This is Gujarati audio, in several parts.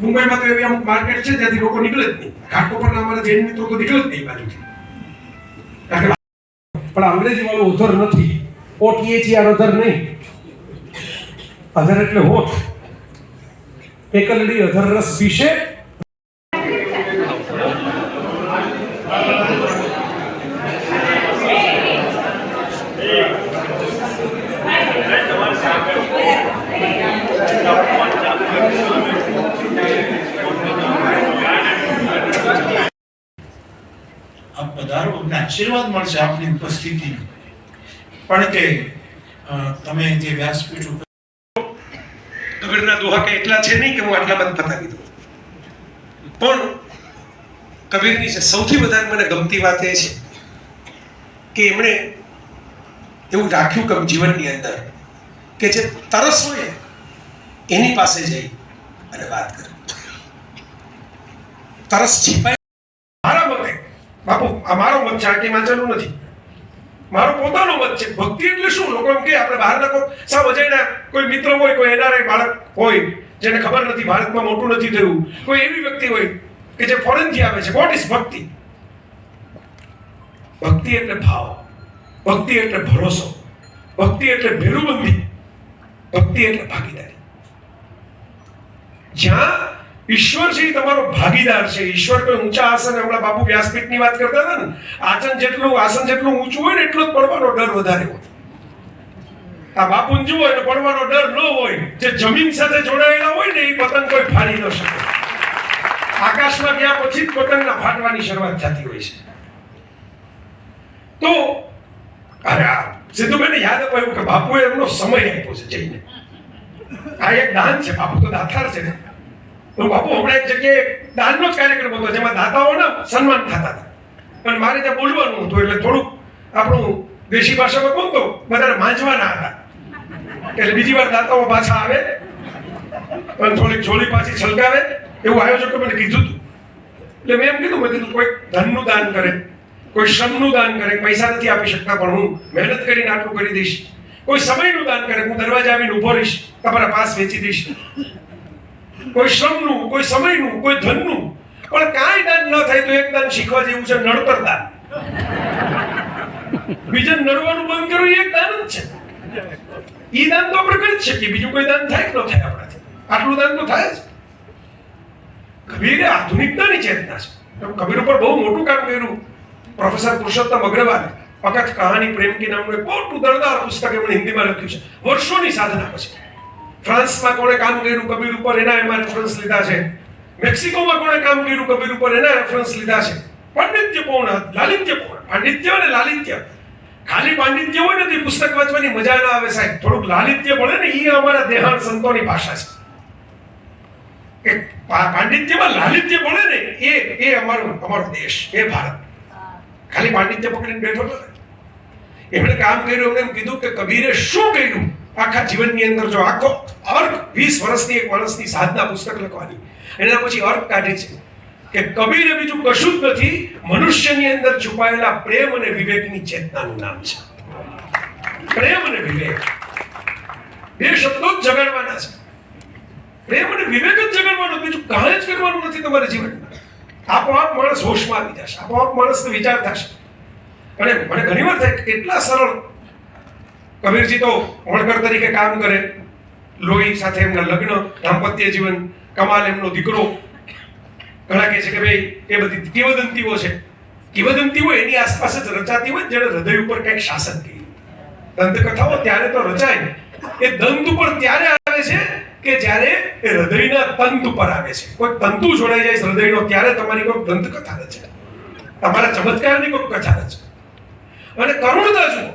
મુંબઈમાં તો એવી અમુક માર્કેટ છે જ્યાંથી લોકો નીકળે જ નહીં. ઘાટકોપરના અમારા જૈન મિત્રો તો નીકળે જ નહીં બાજુથી. પણ અંગ્રેજી વાળો ઉધર નથી. ઓટીએચઆર અધર નહીં. અધર એટલે હોઠ. એકલડી અધર રસ વિશે આશીર્વાદ મળશે આપની ઉપસ્થિતિ પણ કે તમે જે વ્યાસપીઠ ઉપર કબીરના દોહા કે એટલા છે નહીં કે હું આટલા જ પતાવી દઉં. પણ કબીરની સૌથી વધારે મને ગમતી વાત એ છે કે એમણે એવું રાખ્યું કે જીવનની અંદર કે જે તરસ હોય એની પાસે જઈ અને વાત કરે. તરસ છીપાય બાપુ, આ મારો મત છે આ વાંચવાનું નથી. મારો પોતાનો મત છે. ભક્તિ એટલે શું? લોકો એમ કે આપણે બહારના કોઈ સાવ અજયના કોઈ મિત્ર હોય, કોઈ એનઆરઆઈ બાળક હોય, જેને ખબર નથી ભારતમાં મોટું નથી થયું. કોઈ એવી વ્યક્તિ હોય કે જે ફોરેનથી આવે છે. વોટ ઇઝ ભક્તિ? ભક્તિ એટલે ભાવ. ભક્તિ એટલે ભરોસો. ભક્તિ એટલે ભેરુબંધી. ભક્તિ એટલે ભાગીદારી. જ્યાં ઈશ્વર છે તમારો ભાગીદાર છે. ઈશ્વર કોઈ ઊંચા આસન, હમણાં બાપુ વ્યાસપીઠની વાત કરતા હતા ને, આસન જેટલું આસન જેટલું ઊંચું હોય ને, એટલો જ પડવાનો ડર વધારે હોય. આ બાપુ જુઓ ને પડવાનો ડર ન હોય. જે જમીન સાથે જોડાયેલા હોય ને, એ પતંગ કોઈ ફાડી ન શકે. આકાશમાં ગયા પછી જ પતંગના ફાટવાની શરૂઆત થતી હોય છે. તો, અરે આ સિદ્ધુભાઈને યાદ અપાયું કે બાપુએ એમનો સમય આપ્યો છે જઈને. આ એક દાન છે, બાપુ તો દાતાર છે ને. તો બાપુ હમણાં એક જગ્યાએ દાનનો જ કાર્યક્રમ હતો, જેમાં દાતાઓના સન્માન થતા હતા. પણ મારે ત્યાં બોલવાનું હતું, એટલે થોડુંક આપણું દેશી ભાષામાં કોણ તો? વધારે માંજવાના હતા. એટલે બીજી વાર દાતાઓ પાછા આવે પણ થોડીક છોલી પાછી છલકાવે, એવું આયોજકો મને કીધું હતું. એટલે મેં એમ કીધું, મેં કીધું, કોઈ ધનનું દાન કરે, કોઈ શ્રમનું દાન કરે, પૈસા નથી આપી શકતા, પણ હું મહેનત કરીને આટલું કરી દઈશ. કોઈ સમયનું દાન કરે, હું દરવાજા આવીને ઊભો રહીશ, તમારા પાસ વેચી દઈશ. કોઈ શ્રમનું, કોઈ સમયનું, કોઈ ધનનું. પણ કાંઈ દાન ન થાય તો એક દાન શીખવા જેવું છે નડતર દાન. બીજાને નડવાનું બંધ કરવું એક દાન જ છે. ઈ દાન તો આપણે કરી શકીએ, બીજું કોઈ દાન થાય કે ન થાય આપણાથી? આટલું દાન તો થાય જ. કબીરે આધુનિકતાની ચેતના છે. કબીર ઉપર બહુ મોટું કામ કર્યું. પ્રોફેસર પુરુષોત્તમ અગ્રવાલે અકથ કહાની પ્રેમ કી નામનું એક મોટું દળદાર પુસ્તક એમણે હિન્દીમાં લખ્યું છે. વર્ષોની સાધના પછી. ફ્રાન્સમાં કોણે કામ કર્યું? કબીર ઉપર એના એમાં રેફરન્સ લીધા છે. મેક્સિકોમાં કોણે કામ કર્યું? કબીર ઉપર એના રેફરન્સ લીધા છે. પાંડિત્યપૂર્ણ લાલિત્યપૂર્ણ પાંડિત્ય અને લાલિત્ય. ખાલી પાંડિત્ય હોય ને તો પુસ્તક વાંચવાની મજા ના આવે સાહેબ. થોડુંક લાલિત્ય પડે ને એ અમારા દેહાન સંતોની ભાષા છે. કે પાંડિત્યમાં લાલિત્ય પડે ને, એ એ અમારો અમારો દેશ, એ ભારત. ખાલી પાંડિત્ય પકડીને બેઠો એમણે કામ કર્યું એમ કીધું કે કબીરે શું કર્યું? આખા જીવનની અંદર જો આખો અર્ક વીસ વર્ષની એક માણસની સાધના પુસ્તક લખવાની. એના પછી અર્ક કાઢે છે કે કબીરે બીજું કશું જ નથી, મનુષ્યની અંદર છુપાયેલા પ્રેમ અને વિવેકની ચેતનાનું નામ છે. પ્રેમ અને વિવેક. બે શબ્દો જ જગાડવાના છે. પ્રેમ અને વિવેક જ જગાડવાનો, બીજું કાંઈ જ કરવાનું નથી તમારા જીવનમાં. આપોઆપ માણસ હોશમાં આવી જશે, આપોઆપ માણસને વિચાર થશે. અને મને ઘણી વાર થાય કેટલા સરળ કબીરજી તો હોળકર તરીકે કામ કરે. લોહી સાથે એમના લગ્ન, દાંપત્ય જીવન, કમાલ એમનો દીકરો. ઘણા કહે છે કે ભાઈ, એ બધી કિંવદંતીઓ છે? કિંવદંતીઓ એની આસપાસ જ રચાતી હોય જેને હૃદય ઉપર કંઈક શાસન કહ્યું દંતકથાઓ ત્યારે તો રચાય એ દંત ઉપર ત્યારે આવે છે કે જ્યારે એ હૃદયના તંત ઉપર આવે છે. કોઈ તંતુ જોડાઈ જાય હૃદયનો, ત્યારે તમારી કોઈ દંતકથા રચે તમારા ચમત્કારની કોઈ કથા રચે અને કરુણતા જુઓ.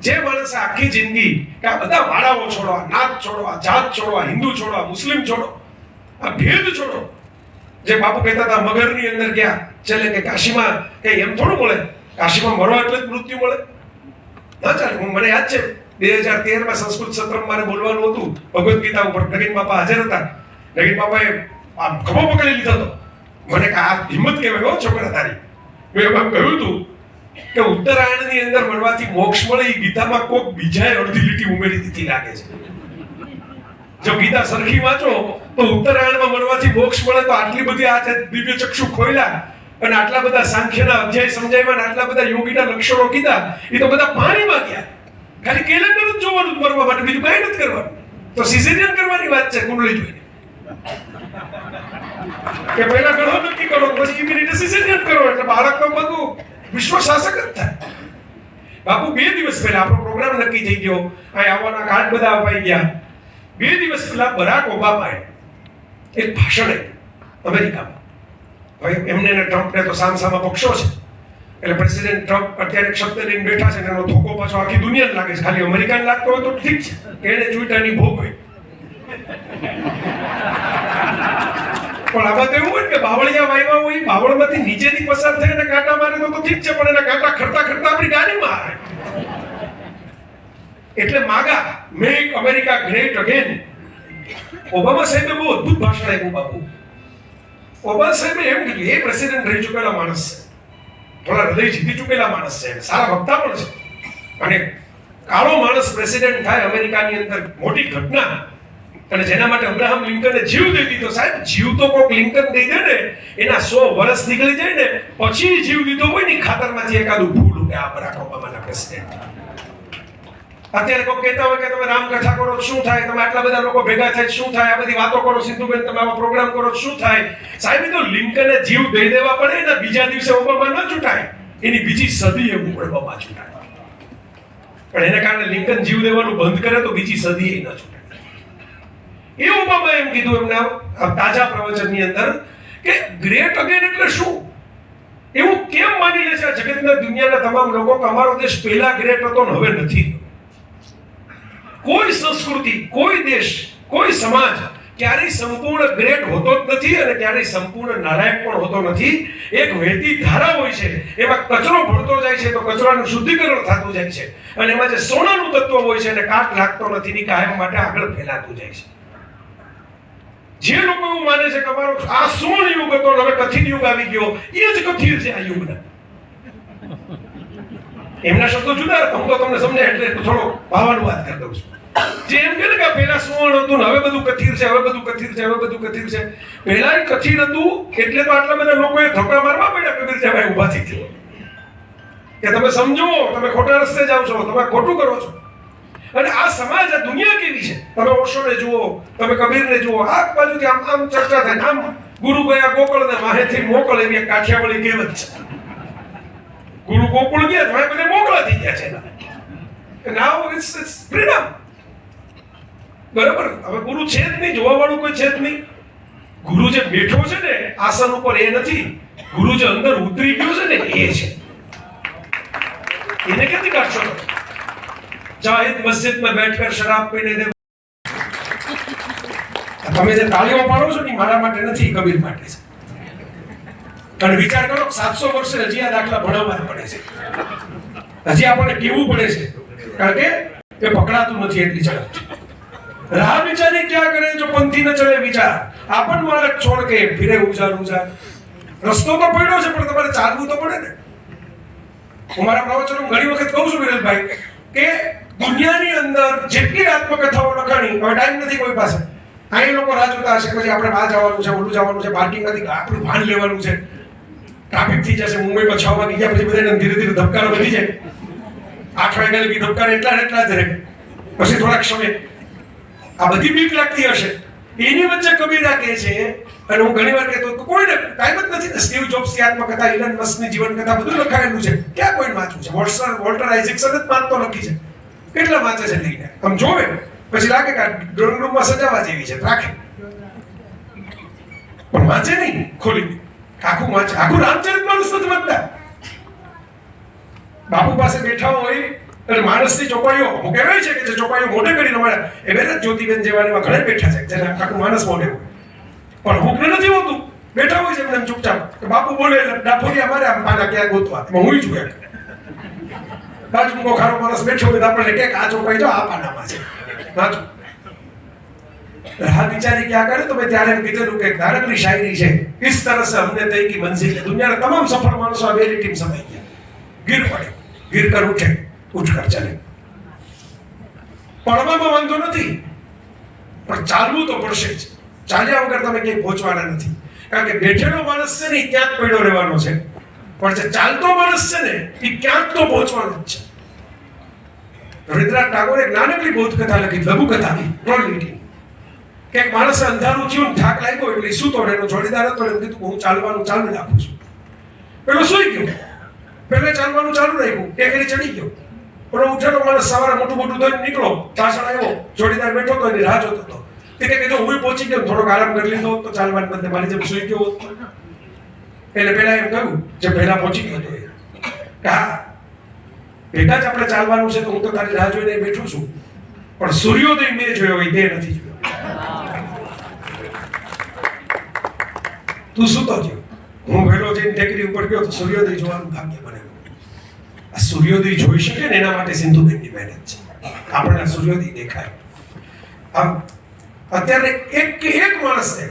જે માણસે આખી જિંદગી કે આ બધા વાળાઓ છોડવા નાત છોડવા જાત છોડવા હિન્દુ છોડવા મુસ્લિમ છોડો, આ ભેદ છોડો. જે બાપુ કહેતા હતા મગરની અંદર ગયા છેલ્લે કે કાશીમાં કે એમ થોડું મળે. કાશીમાં મરવા એટલે જ મૃત્યુ મળે. ના ચાલે, હું, મને યાદ છે, બે હજાર તેરમાં સંસ્કૃત સત્રમાં મારે બોલવાનું હતું. ભગવદ્ ગીતા ઉપર નગીન બાપા હાજર હતા. નગીન બાપાએ આમ ખભો પકડી લીધો હતો. મને કે આ હિંમત કહેવાય હો, છોકરા તારી. મેં એમ કહ્યું હતું કે ઉત્તરાયણની અંદર મળવાથી મોક્ષ મળે એ ગીતામાં કોક બીજાએ અડધી લીટી ઉમેરી દીધી લાગે છે. જો ગીતા સરખી વાંચો, તો ઉત્તરાયણમાં મળવાથી મોક્ષ મળે તો આટલી બધી આ દિવ્ય ચક્ષુ ખોલ્યા અને આટલા બધા સાંખ્યના અધ્યાય સમજાવ્યા અને આટલા બધા યોગીના લક્ષણો કીધા એ તો બધા પાણીમાં ગયા. ખાલી કેલેન્ડર જ જોવાનું મરવા માટે, બીજું કાંઈ નથી કરવાનું. તો સિઝેરિયન કરવાની વાત છે કુંડલી જોઈને. કે પહેલા ગણો નક્કી કરો, પછી રીતે સિઝેરિયન કરો, એટલે બાળકનો બધું વિશ્વ શાસક જ થાય બાપુ, બે દિવસ પહેલા આપણો પ્રોગ્રામ નક્કી થઈ ગયો. અહીં આવવાના કાર્ડ બધા અપાઈ ગયા. બે દિવસ પહેલા બરાક ઓબામાએ એક ભાષણ અમેરિકામાં. હવે એમને ને ટ્રમ્પને તો સામસામા પક્ષો છે. એટલે પ્રેસિડેન્ટ ટ્રમ્પ અત્યારે શબ્દ લઈને બેઠા છે એનો ધોકો પાછો આખી દુનિયાને લાગે છે. ખાલી અમેરિકાને લાગતો હોય તો ઠીક છે. એને ચૂંટણી ભોગ હોય. પણ આમાં તો એવું હોય કે બાવળિયા વાયવા હોય, બાવળમાંથી નીચેથી પસાર થાય અને કાંટા મારે તો ઠીક છે, પણ એના કાંટા ખરતા ખરતા આપણી ગાડીમાં આવે. એટલે MAGA make America great again Obama સાહેબે બહુ અદ્ભુત ભાષણ આપ્યું બાપુ. ઓબામા સાહેબે એમ કીધું એ પ્રેસિડેન્ટ રહી ચૂકેલા માણસ છે. થોડા હૃદય જીતી ચૂકેલા માણસ છે. સારા વક્તા પણ છે. અને કાળો માણસ પ્રેસિડેન્ટ થાય અમેરિકાની અંદર મોટી ઘટના. અને જેના માટે અબ્રાહમ લિંકને જીવ દઈ દીધો. સાહેબ, જીવ તો કોક લિંકન દઈ દે ને, એના સો વર્ષ નીકળી જાય ને, પછી જીવ દીધો હોય ને ખાતરમાંથી એકાદું ભૂલ કે આ બરાક ઓબામાના પ્રેસિડેન્ટ અત્યારે કોઈ કહેતા હોય કે તમે રામકથા કરો, શું થાય? તમે આટલા બધા લોકો ભેગા થાય, શું થાય? આ બધી વાતો કરો સિંધુબેન તમે આવા પ્રોગ્રામ કરો, શું થાય? સાહેબ તો લિંકને જીવ દઈ દેવા પડે ને, બીજા દિવસે ઓબામા ન ચૂંટાય. એની બીજી સદી એવું ઓબામા ચૂંટાય. પણ એને કારણે લિંકન જીવ દેવાનું બંધ કરે તો બીજી સદી એ ન ચૂંટાય. એ ઓબામા એમ કીધું એમના તાજા પ્રવચનની અંદર કે ગ્રેટ અગેન એટલે શું? એવું કેમ માની લે છે જગતના દુનિયાના તમામ લોકો કે અમારો દેશ પહેલા ગ્રેટ હતો ને હવે નથી કોઈ સંસ્કૃતિ, કોઈ દેશ, કોઈ સમાજ ક્યારેય સંપૂર્ણ ગ્રેટ હોતો જ નથી અને ક્યારેય સંપૂર્ણ નારાયક પણ હોતો નથી. એક વહેતી ધારા હોય છે, એમાં કચરો ભળતો જાય છે તો કચરાનું શુદ્ધિકરણ થતું જાય છે અને એમાં જે સોનાનું તત્વ હોય છે અને કાટ લાગતો નથી ની કાયમ માટે આગળ ફેલાતું જાય છે. જે લોકો એવું માને છે કે અમારો આ સોળ યુગ હતો હવે કથિત યુગ આવી ગયો, એ જ કથિર છે આ યુગના. એમના શબ્દો જુદા હું તો તમને સમજાય એટલે થોડો ભાવાનું વાત કરી દઉં છું. જે એમ કે કે પહેલા સુવર્ણ હતું ને હવે બધું કથિર છે, હવે બધું કથિર છે, હવે બધું કથિર છે. પહેલા કથિર હતું, એટલે તો આટલા બધા લોકોએ ધક્કા મારવા પડ્યા કબીર સાહેબ ઊભા થઈ કે તમે સમજો, તમે ખોટા રસ્તે જાઓ છો, તમે ખોટું કરો છો. અને આ સમાજ આ દુનિયા કેવી છે? તમે ઓશોને જુઓ, તમે કબીરને જુઓ, આ બાજુથી આમ આમ ચર્ચા થાય આમ ગુરુ ગયા ગોકળ ને માહેથી મોકળ એવી કાઠિયાવાડી કહેવત છે. ગુરુ ગોકુળ ગયા તો બધા મોકળા થઈ ગયા છે નાવ ઇટ્સ ઇટ્સ ફ્રીડમ બરાબર? હવે ગુરુ છે જ નહીં જોવા વાળું કોઈ છે જ નહીં. ગુરુ જે બેઠો છે ને, આસન ઉપર એ નથી. ગુરુ જે અંદર ઉતરી ગયો છે ને, એ છે. એને ક્યાંથી કાઢશો? જાહિદ મસ્જિદમાં બેઠક શરાબ પીને દે તમે જે તાળીઓ પાડો છો ને મારા માટે નથી કબીર માટે છે. અને વિચાર કરો સાતસો વર્ષે હજી આ દાખલા ભણાવવા પડે છે. હજી આપણને કેવું પડે છે? કારણ કે એ પકડાતું નથી એટલી ઝડપ. રાહ વિચારી ક્યાં કરે જો પંથી ન ચલે વિચાર? આપણ માર્ગ છોડ કે ફિરે ઉજાર ઉજાર રસ્તો તો પડ્યો છે, પણ તમારે ચાલવું તો પડે ને. હું મારા પ્રવચનો ઘણી વખત કહું છું વિરલભાઈ, કે દુનિયાની અંદર જેટલી આત્મકથાઓ લખાણી હવે ટાઈમ નથી કોઈ પાસે. અહીં લોકો રાહ જોતા હશે પછી આપણે બહાર જવાનું છે, ઓલું જવાનું છે પાર્કિંગમાંથી આપણું ભાન લેવાનું છે. ટ્રાફિક થઈ જશે મુંબઈમાં છ વાગી ગયા પછી બધાને ધીરે ધીરે ધબકારો વધી જાય. આઠ વાગ્યા લગી ધબકારા એટલા ને એટલા જ રહે. પછી થોડાક સમય. આ બધી બીક લાગતી હશે. એની વચ્ચે કબીરા કહે છે, અને હું ઘણી વાર કહેતો કોઈને ટાઈમ જ નથી ને સ્ટીવ જોબ્સની આત્મકથા ઇલન મસ્કની જીવન કથા બધું લખાયેલું છે. ક્યાં કોઈ વાંચવું છે? વોલ્ટર વોલ્ટર આઇઝિક્સન જ માનતો લખી છે. કેટલા વાંચે છે લઈને. આમ જોવે પછી લાગે કે ડ્રોઈંગ રૂમમાં સજાવા જેવી છે રાખે. પણ વાંચે નહીં, ખોલી. આખું વાંચે આખું રામચરિત માણસ નથી વાંચતા. બાપુ પાસે બેઠા હોય, અને માણસની ચોપાઈઓ, હું કહેવાય છે કે જે ચોપાઈઓ મોઢે કરીને અમારા એ બેન જ્યોતિબેન જેવાનીમાં ઘણા બેઠા છે, જેને આખું માણસ મોઢે હોય. પણ હુકને નથી હોતું. બેઠા હોય છે એમને ચૂપચાપ. બાપુ બોલે એટલે ડાફોરી મારે, આમ પાના ક્યાં ગોતવા? હું છું એક કાચુંકો ખારો માણસ બેઠો હોય આપણને કે આ ચોપાઈ જો, આ પાનામાં છે. કાચું હા, બિચારી ક્યાં કરે તો મેં ત્યારે એમ કીધેલું કે ધારકની શાયરી છે. કિસ તરહ સે હમને તય કી મંઝિલ દુનિયાના તમામ સફળ માણસો આ વેલી ટીમ સમાઈ ગયા. ગીર પડે. ગીર કર ઉઠે. ઉઠ કર, ચાલે. પડવામાં વાંધો નથી. પણ ચાલવું તો પડશે જ. ચાલ્યા વગર તમે ક્યાંય પહોંચવાના નથી. કારણ કે બેઠેલો માણસ છે ને ત્યાં જ પડ્યો રહેવાનો છે. પણ જે ચાલતો માણસ છે ને, એ ક્યાંક તો પહોંચવાનો જ છે. રવિન્દ્રનાથ ટાગોરે એક નાનકડી બોધ કથા લખી લઘુ કથા ત્રણ લીટી. કે માણસે અંધારું થયું થાક લાગ્યો એટલે શું તો એનો જોડીદાર હતો એમ કીધું હું ચાલવાનું ચાલુ રાખું છું. પેલો સુઈ ગયો. પેલે ચાલવાનું ચાલુ રાખ્યું. ટેકરી ચડી ગયો. પણ ઉઠેલો માણસ સવારે મોટું મોટું ધોઈને નીકળો પાછળ આવ્યો, જોડીદાર બેઠો તો એની રાહ જોતો હતો. કે જો હું પહોંચી ગયો થોડોક આરામ કરી લીધો હોત તો ચાલવાનું બદલે મારી જેમ સુઈ ગયો હોત. એટલે પેલા એમ કહ્યું, જે પહેલા પહોંચી ગયો હતો હા, ભેગા જ આપણે ચાલવાનું છે તો હું તો તારી રાહ જોઈને બેઠું છું. પણ સૂર્યોદય મેં જોયો હોય તે નથી જોયો. તું સૂતો જ હું વહેલો જઈને ટેકરી ઉપર ગયો તો સૂર્યોદય જોવાનું ભાગ્ય મને. આ સૂર્યોદય જોઈ શકે ને એના માટે સિંધુબેનની મહેનત છે. આપણને સૂર્યોદય દેખાય. આમ, અત્યારે એક કે એક માણસને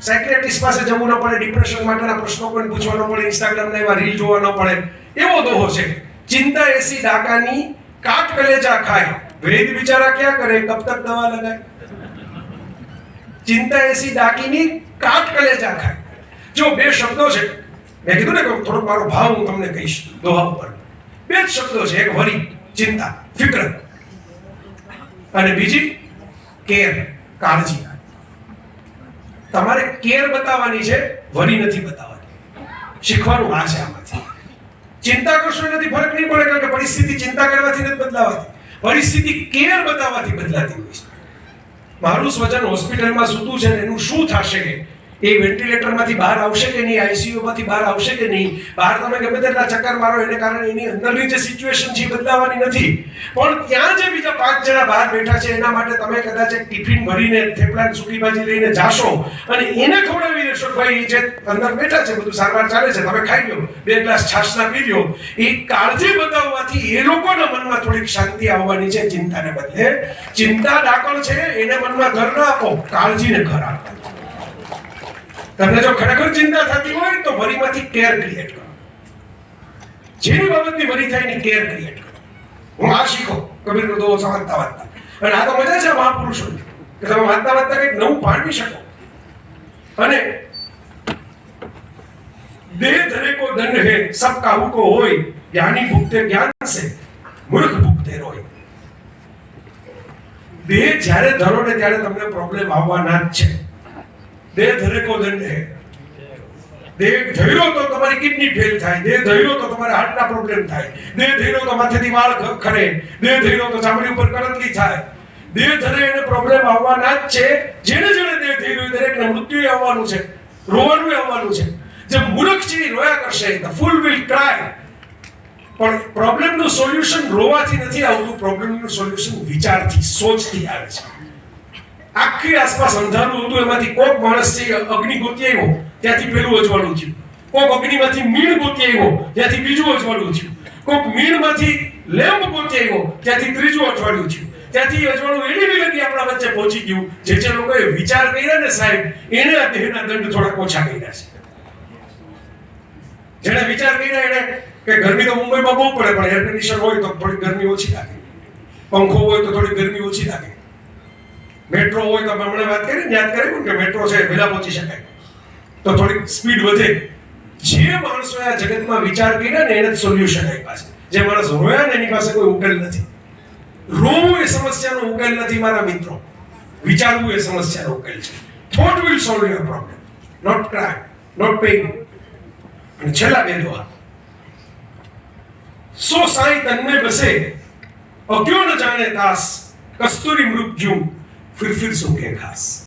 સાયક્રેટિસ્ટ પાસે જવું ન પડે ડિપ્રેશન માટેના પ્રશ્નો પણ પૂછવા ન પડે ઇન્સ્ટાગ્રામના એવા રીલ જોવા ન પડે. એવો દોહો છે. ચિંતા એસી ડાકાની કાટ કલેજા ખાય. વેદ બિચારા ક્યાં કરે? કબ તક દવા લગાય? ચિંતા એસી ડાકીની કાટ કલેજા ખાય. જો બે શબ્દો છે, મેં કીધું ને કે થોડોક મારો ભાવ હું તમને કહીશ દોહા ઉપર. બે જ શબ્દો છે, એક વરી, ચિંતા, ફિકર. અને બીજી, કેર, કાળજી. તમારે કેર બતાવવાની છે વરી નથી બતાવવાની. શીખવાનું આ છે આમાંથી. ચિંતા કરશો એનાથી ફરક નહીં પડે, કારણ કે પરિસ્થિતિ ચિંતા કરવાથી નથી બદલાવાતી. પરિસ્થિતિ કેર બતાવવાથી બદલાતી હોય છે. મારું સ્વજન હોસ્પિટલમાં સૂતું છે ને એનું શું થશે? એ વેન્ટિલેટરમાંથી બહાર આવશે કે નહીં? આઈસીયુમાંથી બહાર આવશે કે નહીં? બહાર તમે ગમે તેટલા ચક્કર મારો, એને કારણે એની અંદરની જે સિચ્યુએશન છે એ બદલાવાની નથી. પણ ત્યાં જે બીજા પાંચ જણા બહાર બેઠા છે, એના માટે તમે કદાચ એક ટિફિન ભરીને થેપલા સૂકી ભાજી લઈને જાશો અને એને ખવડાવી દેશો ભાઈ જે અંદર બેઠા છે, બધું સારવાર ચાલે છે, તમે ખાઈ લો, બે ગ્લાસ છાશના પી લો. એ કાળજી બતાવવાથી એ લોકોના મનમાં થોડીક શાંતિ આવવાની છે, ચિંતાને બદલે. ચિંતા ડાકણ છે, એને મનમાં ઘર ન આપો, કાળજીને ઘર આપો. તમને જો ખરેખર ચિંતા થતી હોય તો વરીમાંથી કેર ક્રિએટ કરો. જેની બાબતની વરી થાય એની કેર ક્રિએટ કરો. હું આ શીખો. કબીરનો દોષ વાંચતા વાંચતા. અને આ તો મજા છે મહાપુરુષોની કે તમે વાંચતા વાંચતા કંઈક નવું પાડવી શકો. અને દેહ ધરે કો દંડ હે સબ કાહુ કો હોય, જ્ઞાની ભૂખતે જ્ઞાન સે મૂર્ખ ભૂખતે રોય. દેહ જ્યારે ધરો ને ત્યારે તમને પ્રોબ્લેમ આવવાના જ છે. દેહ ધરે હે. દેહ ધૈરો તો તમારી કિડની ફેલ થાય. દેહ ધૈરો તો તમારે હાર્ટના પ્રોબ્લેમ થાય. દેહ ધૈરો તો માથેથી વાળ ખરે. દેહ ધૈરો તો ચામડી ઉપર કરંટલી થાય. દેહ ધરે એને પ્રોબ્લેમ આવવાના જ છે. જેને જેને દેહ ધૈરો દરેકને મૃત્યુ આવવાનું છે. રોવાનું આવવાનું છે. જે મૂર્ખ છે રોયા કરશે. ધ ફૂલ વિલ ક્રાય પણ પ્રોબ્લેમનું સોલ્યુશન રોવાથી નથી આવતું. પ્રોબ્લેમનું સોલ્યુશન વિચારથી, સોચથી આવે છે. આખી આસપાસ અંધારું હતું, એમાંથી કોક માણસ છે એ અગ્નિ ગોતી આવ્યો, ત્યાંથી પેલું અજવાળું થયું. કોક અગ્નિમાંથી મીણ ગોતી આવ્યો, ત્યાંથી બીજું અજવાળું થયું. કોક મીણમાંથી લેમ્પ ગોતી આવ્યો, ત્યાંથી ત્રીજું અજવાળું થયું. ત્યાંથી અજવાળું એની લગી આપણા વચ્ચે પહોંચી ગયું. જે જે લોકોએ વિચાર કર્યા ને સાહેબ, એને આ દેહના દંડ થોડાક ઓછા કર્યા છે. જેણે વિચાર કર્યા એને કે ગરમી તો મુંબઈમાં બહુ પડે, પણ એર કન્ડિશન હોય તો થોડી ગરમી ઓછી લાગે. પંખો હોય તો થોડી ગરમી ઓછી લાગે. મેટ્રો હોય તો હમણાં વાત કરી, યાદ કર્યું કે મેટ્રો છે વહેલા પહોંચી શકાય. તો થોડીક સ્પીડ વધે. જે માણસોએ આ જગતમાં વિચાર કર્યા ને એને જ સોલ્યુશન આપ્યા છે. જે માણસ રોયા ને એની પાસે કોઈ ઉકેલ નથી. રોવું એ સમસ્યાનો ઉકેલ નથી, મારા મિત્રો. વિચારવું એ સમસ્યાનો ઉકેલ છે. Thought will solve your problem not cry not pain અને છેલ્લા બે દોહા. સો સાઈ તન્મે બસે. અક્યો ન જાણે દાસ, કસ્તુરી મૃત્યુ ફિર ફિર સુકે ઘાસ